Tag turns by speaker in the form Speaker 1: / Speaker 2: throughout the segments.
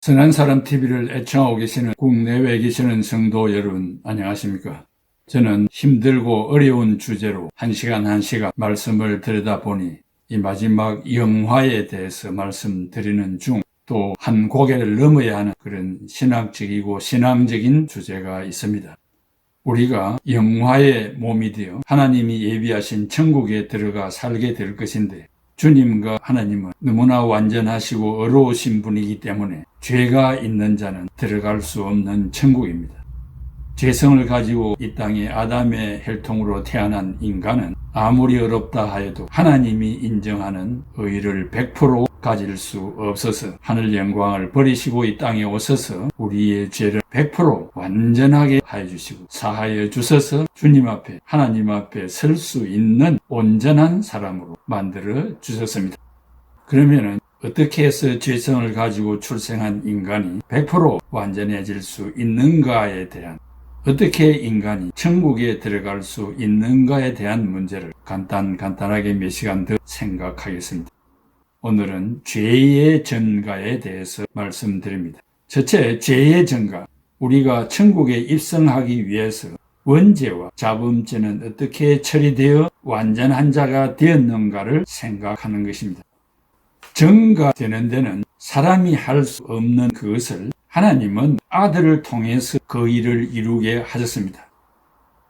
Speaker 1: 선한 사람 TV를 애청하고 계시는 국내외에 계시는 성도 여러분 안녕하십니까? 저는 힘들고 어려운 주제로 한 시간 한 시간 말씀을 들여다보니 이 마지막 영화에 대해서 말씀드리는 중 또 한 고개를 넘어야 하는 그런 신학적이고 신앙적인 주제가 있습니다. 우리가 영화의 몸이 되어 하나님이 예비하신 천국에 들어가 살게 될 것인데 주님과 하나님은 너무나 완전하시고 어려우신 분이기 때문에 죄가 있는 자는 들어갈 수 없는 천국입니다. 죄성을 가지고 이 땅에 아담의 혈통으로 태어난 인간은 아무리 어렵다 하여도 하나님이 인정하는 의를 100% 가질 수 없어서 하늘 영광을 버리시고 이 땅에 오셔서 우리의 죄를 100% 완전하게 하여 주시고 사하여 주셔서 주님 앞에 하나님 앞에 설 수 있는 온전한 사람으로 만들어 주셨습니다. 그러면은 어떻게 해서 죄성을 가지고 출생한 인간이 100% 완전해질 수 있는가에 대한 어떻게 인간이 천국에 들어갈 수 있는가에 대한 문제를 간단 간단하게 몇 시간 더 생각하겠습니다. 오늘은 죄의 전가에 대해서 말씀드립니다. 첫째, 죄의 전가. 우리가 천국에 입성하기 위해서 원죄와 자범죄는 어떻게 처리되어 완전한 자가 되었는가를 생각하는 것입니다. 전가되는 데는 사람이 할 수 없는 그것을 하나님은 아들을 통해서 그 일을 이루게 하셨습니다.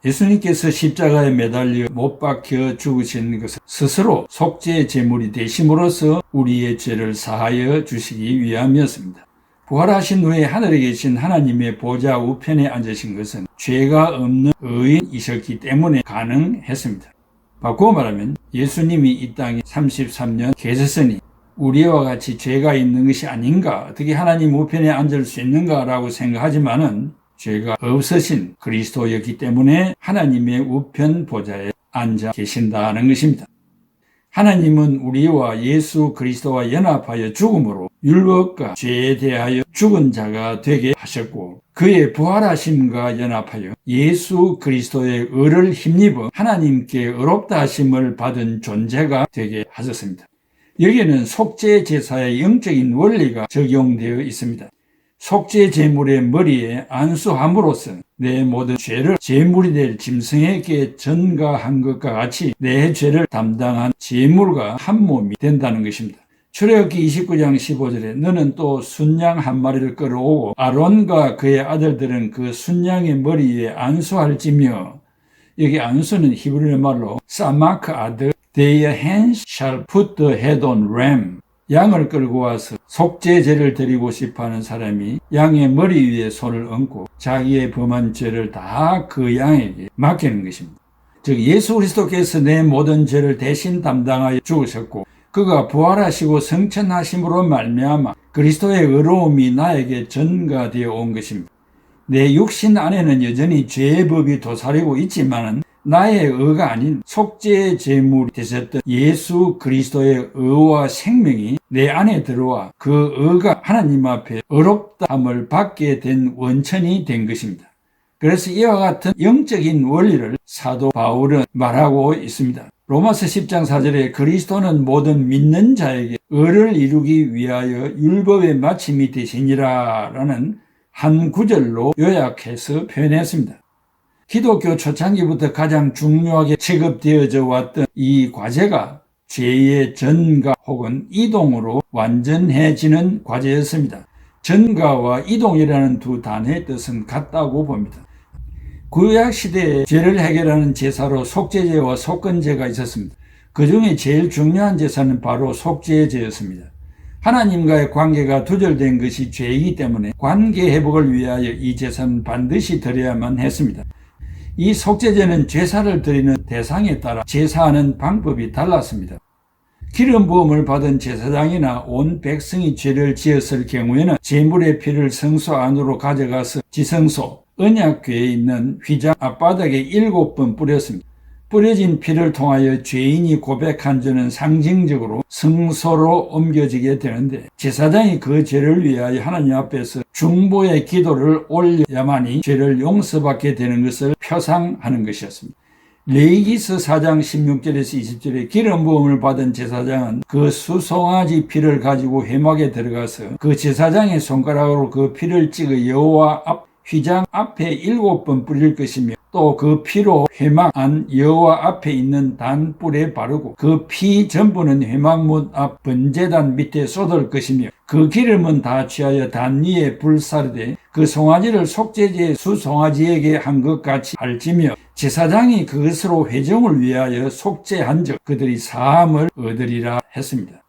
Speaker 1: 예수님께서 십자가에 매달려 못 박혀 죽으신 것은 스스로 속죄 제물이 되심으로써 우리의 죄를 사하여 주시기 위함이었습니다. 부활하신 후에 하늘에 계신 하나님의 보좌 우편에 앉으신 것은 죄가 없는 의인이셨기 때문에 가능했습니다. 바꾸어 말하면 예수님이 이 땅에 33년 계셨으니 우리와 같이 죄가 있는 것이 아닌가, 어떻게 하나님 우편에 앉을 수 있는가라고 생각하지만은 죄가 없으신 그리스도였기 때문에 하나님의 우편 보좌에 앉아 계신다는 것입니다. 하나님은 우리와 예수 그리스도와 연합하여 죽음으로 율법과 죄에 대하여 죽은 자가 되게 하셨고 그의 부활하심과 연합하여 예수 그리스도의 의를 힘입어 하나님께 의롭다 하심을 받은 존재가 되게 하셨습니다. 여기에는 속죄 제사의 영적인 원리가 적용되어 있습니다. 속죄 제물의 머리에 안수함으로써 내 모든 죄를 제물이 될 짐승에게 전가한 것과 같이 내 죄를 담당한 제물과 한 몸이 된다는 것입니다. 출애굽기 29장 15절에 너는 또 순양 한 마리를 끌어오고 아론과 그의 아들들은 그 순양의 머리에 안수할지며 여기 안수는 히브리어 말로 사마크 아들 Their hands shall put the head on ram 양을 끌고 와서 속죄제를 드리고 싶어하는 사람이 양의 머리 위에 손을 얹고 자기의 범한 죄를 다 그 양에게 맡기는 것입니다. 즉 예수 그리스도께서 내 모든 죄를 대신 담당하여 죽으셨고 그가 부활하시고 성천하심으로 말미암아 그리스도의 의로움이 나에게 전가되어 온 것입니다. 내 육신 안에는 여전히 죄의 법이 도사리고 있지만은 나의 의가 아닌 속죄 제물이 되셨던 예수 그리스도의 의와 생명이 내 안에 들어와 그 의가 하나님 앞에 어렵다함을 받게 된 원천이 된 것입니다. 그래서 이와 같은 영적인 원리를 사도 바울은 말하고 있습니다. 로마서 10장 4절에 그리스도는 모든 믿는 자에게 의를 이루기 위하여 율법의 마침이 되시니라 라는 한 구절로 요약해서 표현했습니다. 기독교 초창기부터 가장 중요하게 취급되어져 왔던 이 과제가 죄의 전가 혹은 이동으로 완전해지는 과제였습니다. 전가와 이동이라는 두 단어의 뜻은 같다고 봅니다. 구약 시대에 죄를 해결하는 제사로 속죄제와 속건제가 있었습니다. 그 중에 제일 중요한 제사는 바로 속죄제였습니다. 하나님과의 관계가 두절된 것이 죄이기 때문에 관계 회복을 위하여 이 제사는 반드시 드려야만 했습니다. 이 속죄제는 제사를 드리는 대상에 따라 제사하는 방법이 달랐습니다. 기름 부음을 받은 제사장이나 온 백성이 죄를 지었을 경우에는 제물의 피를 성소 안으로 가져가서 지성소, 언약궤에 있는 휘장 앞바닥에 일곱 번 뿌렸습니다. 뿌려진 피를 통하여 죄인이 고백한 죄는 상징적으로 성소로 옮겨지게 되는데 제사장이 그 죄를 위하여 하나님 앞에서 중보의 기도를 올려야만이 죄를 용서받게 되는 것을 표상하는 것이었습니다. 레이기스 4장 16절에서 20절에 기름 부음을 받은 제사장은 그 수송아지 피를 가지고 회막에 들어가서 그 제사장의 손가락으로 그 피를 찍어 여호와 앞 휘장 앞에 일곱 번 뿌릴 것이며 또 그 피로 회막 안 여호와 앞에 있는 단불에 바르고 그 피 전부는 회막문 앞 번제단 밑에 쏟을 것이며 그 기름은 다 취하여 단 위에 불사르되 그 송아지를 속죄제 수송아지에게 한 것 같이 알지며 제사장이 그것으로 회정을 위하여 속죄한 적 그들이 사함을 얻으리라 했습니다.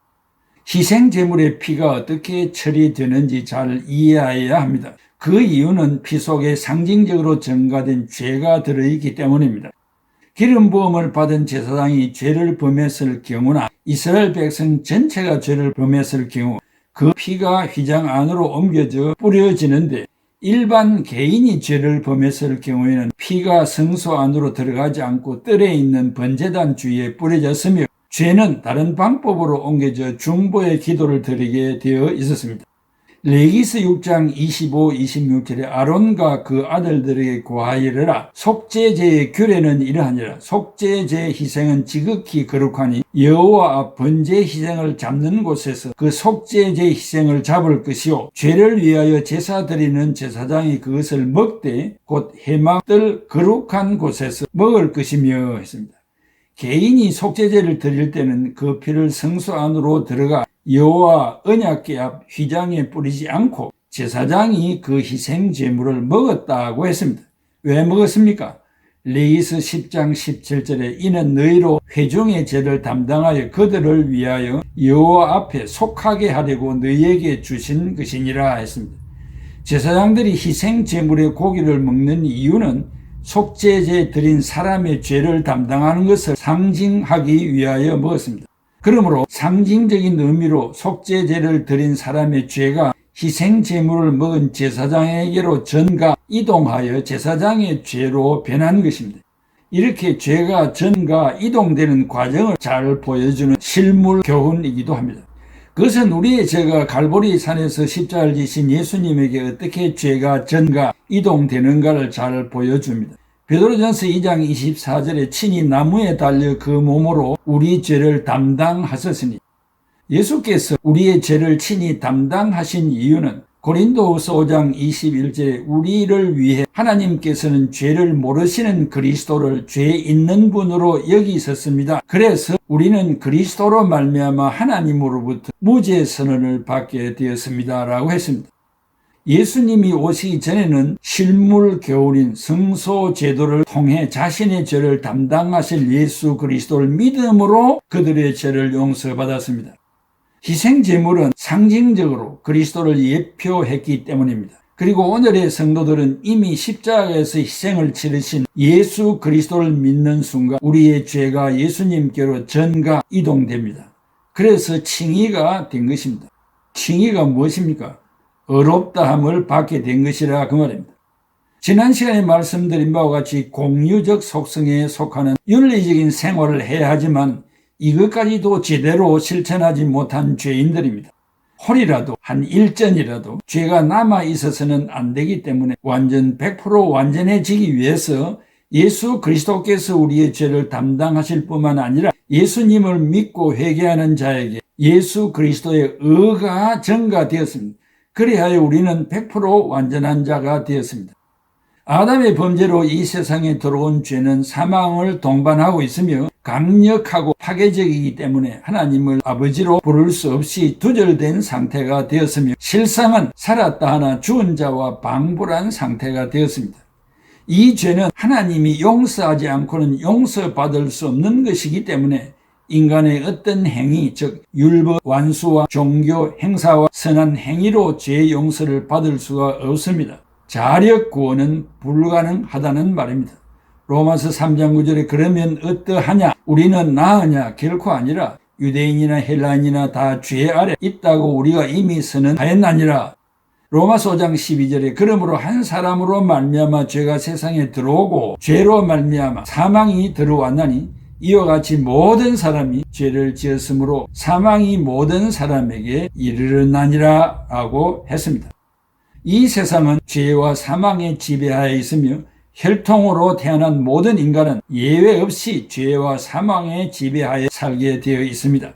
Speaker 1: 희생 제물의 피가 어떻게 처리되는지 잘 이해해야 합니다. 그 이유는 피 속에 상징적으로 증가된 죄가 들어있기 때문입니다. 기름 부음을 받은 제사장이 죄를 범했을 경우나 이스라엘 백성 전체가 죄를 범했을 경우 그 피가 휘장 안으로 옮겨져 뿌려지는데 일반 개인이 죄를 범했을 경우에는 피가 성소 안으로 들어가지 않고 뜰에 있는 번제단 주위에 뿌려졌으며 죄는 다른 방법으로 옮겨져 중보의 기도를 드리게 되어 있었습니다. 레기스 6장 25, 26절에 아론과 그 아들들에게 고하이르라. 속죄제의 규례는 이러하니라. 속죄제 희생은 지극히 거룩하니 여호와 앞 번제 희생을 잡는 곳에서 그 속죄제 희생을 잡을 것이요. 죄를 위하여 제사 드리는 제사장이 그것을 먹되 곧 해막들 거룩한 곳에서 먹을 것이며 했습니다. 개인이 속죄제를 드릴 때는 그 피를 성소 안으로 들어가 여호와 언약궤 앞 휘장에 뿌리지 않고 제사장이 그 희생 제물을 먹었다고 했습니다. 왜 먹었습니까? 레이스 10장 17절에 이는 너희로 회중의 죄를 담당하여 그들을 위하여 여호와 앞에 속하게 하려고 너희에게 주신 것이니라 했습니다. 제사장들이 희생 제물의 고기를 먹는 이유는 속죄제 드린 사람의 죄를 담당하는 것을 상징하기 위하여 먹었습니다. 그러므로 상징적인 의미로 속죄제를 드린 사람의 죄가 희생 제물을 먹은 제사장에게로 전가 이동하여 제사장의 죄로 변한 것입니다. 이렇게 죄가 전가 이동되는 과정을 잘 보여주는 실물 교훈이기도 합니다. 그것은 우리의 죄가 갈보리 산에서 십자가를 지신 예수님에게 어떻게 죄가 전가 이동되는가를 잘 보여줍니다. 베드로전서 2장 24절에 친히 나무에 달려 그 몸으로 우리 죄를 담당하셨으니 예수께서 우리의 죄를 친히 담당하신 이유는 고린도후서 5장 21절에 우리를 위해 하나님께서는 죄를 모르시는 그리스도를 죄 있는 분으로 여기셨습니다. 그래서 우리는 그리스도로 말미암아 하나님으로부터 무죄 선언을 받게 되었습니다라고 했습니다. 예수님이 오시기 전에는 실물 교훈인 성소 제도를 통해 자신의 죄를 담당하실 예수 그리스도를 믿음으로 그들의 죄를 용서받았습니다. 희생 제물은 상징적으로 그리스도를 예표했기 때문입니다. 그리고 오늘의 성도들은 이미 십자가에서 희생을 치르신 예수 그리스도를 믿는 순간 우리의 죄가 예수님께로 전가 이동됩니다. 그래서 칭의가 된 것입니다. 칭의가 무엇입니까? 어렵다함을 받게 된 것이라 그 말입니다. 지난 시간에 말씀드린 바와 같이 공유적 속성에 속하는 윤리적인 생활을 해야 하지만 이것까지도 제대로 실천하지 못한 죄인들입니다. 홀이라도 한 일전이라도 죄가 남아 있어서는 안 되기 때문에 완전 100% 완전해지기 위해서 예수 그리스도께서 우리의 죄를 담당하실 뿐만 아니라 예수님을 믿고 회개하는 자에게 예수 그리스도의 의가 전가되었습니다. 그리하여 우리는 100% 완전한 자가 되었습니다. 아담의 범죄로 이 세상에 들어온 죄는 사망을 동반하고 있으며 강력하고 파괴적이기 때문에 하나님을 아버지로 부를 수 없이 두절된 상태가 되었으며 실상은 살았다 하나 죽은 자와 방불한 상태가 되었습니다. 이 죄는 하나님이 용서하지 않고는 용서받을 수 없는 것이기 때문에 인간의 어떤 행위, 즉 율법, 완수와 종교, 행사와 선한 행위로 죄 용서를 받을 수가 없습니다. 자력 구원은 불가능하다는 말입니다. 로마서 3장 9절에 그러면 어떠하냐? 우리는 나으냐? 결코 아니라 유대인이나 헬라인이나 다 죄 아래 있다고 우리가 이미 선언하였나니라. 로마서 5장 12절에 그러므로 한 사람으로 말미암아 죄가 세상에 들어오고 죄로 말미암아 사망이 들어왔나니 이와 같이 모든 사람이 죄를 지었으므로 사망이 모든 사람에게 이르렀나니라 라고 했습니다. 이 세상은 죄와 사망의 지배하에 있으며 혈통으로 태어난 모든 인간은 예외 없이 죄와 사망의 지배하에 살게 되어 있습니다.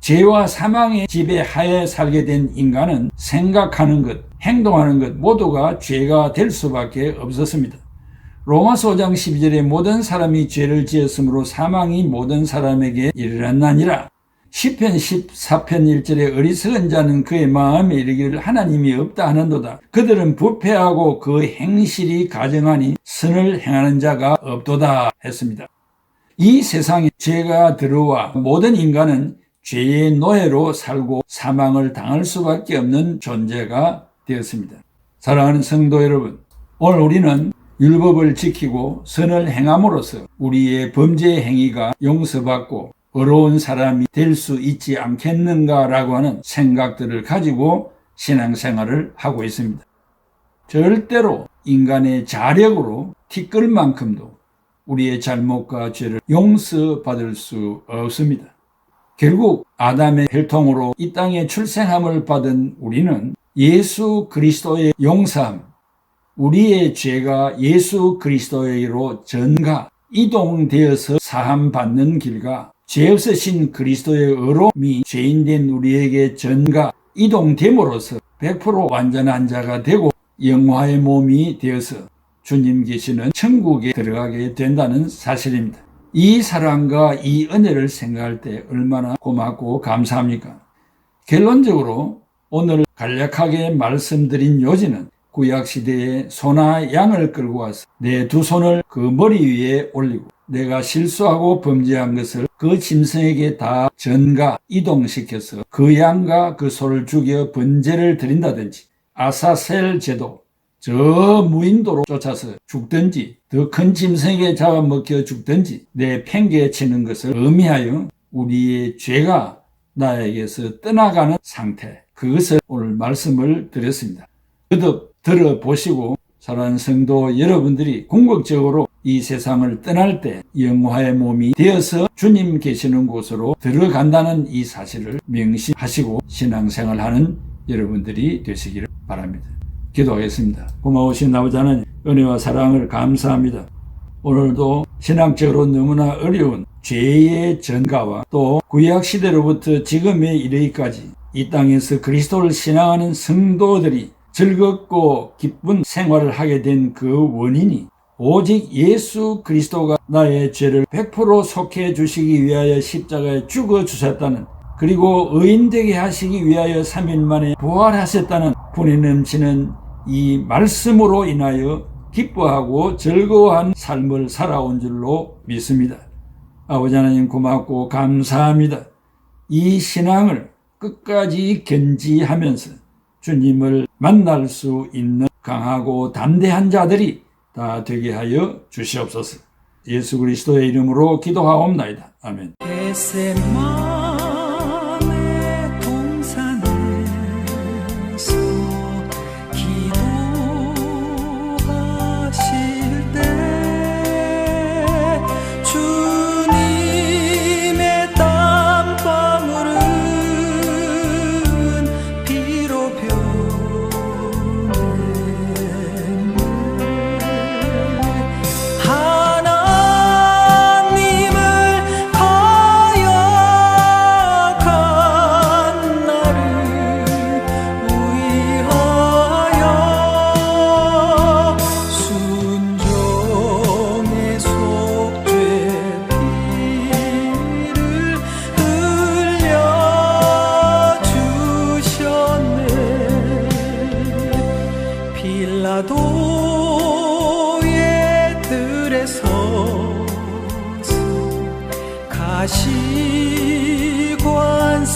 Speaker 1: 죄와 사망의 지배하에 살게 된 인간은 생각하는 것, 행동하는 것 모두가 죄가 될 수밖에 없었습니다. 로마서 5장 12절에 모든 사람이 죄를 지었으므로 사망이 모든 사람에게 이르렀나니라. 10편 14편 1절에 어리석은 자는 그의 마음에 이르기를 하나님이 없다 하는도다. 그들은 부패하고 그 행실이 가정하니 선을 행하는 자가 없도다 했습니다. 이 세상에 죄가 들어와 모든 인간은 죄의 노예로 살고 사망을 당할 수밖에 없는 존재가 되었습니다. 사랑하는 성도 여러분, 오늘 우리는 율법을 지키고 선을 행함으로써 우리의 범죄 행위가 용서받고 어려운 사람이 될 수 있지 않겠는가라고 하는 생각들을 가지고 신앙생활을 하고 있습니다. 절대로 인간의 자력으로 티끌 만큼도 우리의 잘못과 죄를 용서받을 수 없습니다. 결국 아담의 혈통으로 이 땅에 출생함을 받은 우리는 예수 그리스도의 용서함, 우리의 죄가 예수 그리스도의로 전가, 이동되어서 사함받는 길과 죄 없으신 그리스도의 의로움이 죄인된 우리에게 전가, 이동됨으로써 100% 완전한 자가 되고 영화의 몸이 되어서 주님 계시는 천국에 들어가게 된다는 사실입니다. 이 사랑과 이 은혜를 생각할 때 얼마나 고맙고 감사합니까? 결론적으로 오늘 간략하게 말씀드린 요지는 구약시대에 소나 양을 끌고 와서 내 두 손을 그 머리 위에 올리고 내가 실수하고 범죄한 것을 그 짐승에게 다 전가 이동시켜서 그 양과 그 소를 죽여 번제를 드린다든지 아사셀 제도 저 무인도로 쫓아서 죽든지 더 큰 짐승에게 잡아먹혀 죽든지 내 팽개 치는 것을 의미하여 우리의 죄가 나에게서 떠나가는 상태 그것을 오늘 말씀을 드렸습니다. 거듭 들어보시고 사랑하는 성도 여러분들이 궁극적으로 이 세상을 떠날 때 영화의 몸이 되어서 주님 계시는 곳으로 들어간다는 이 사실을 명심하시고 신앙생활 하는 여러분들이 되시기를 바랍니다. 기도하겠습니다. 고마우신 아버지 하나님 은혜와 사랑을 감사합니다. 오늘도 신앙적으로 너무나 어려운 죄의 전가와 또 구약 시대로부터 지금에 이르기까지 이 땅에서 그리스도를 신앙하는 성도들이 즐겁고 기쁜 생활을 하게 된 그 원인이 오직 예수 그리스도가 나의 죄를 100% 속해 주시기 위하여 십자가에 죽어 주셨다는 그리고 의인되게 하시기 위하여 3일 만에 부활하셨다는 분이 넘치는 이 말씀으로 인하여 기뻐하고 즐거워한 삶을 살아온 줄로 믿습니다. 아버지 하나님 고맙고 감사합니다. 이 신앙을 끝까지 견지하면서 주님을 만날 수 있는 강하고 담대한 자들이 다 되게 하여 주시옵소서. 예수 그리스도의 이름으로 기도하옵나이다. 아멘.
Speaker 2: 가시관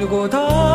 Speaker 2: 울고 다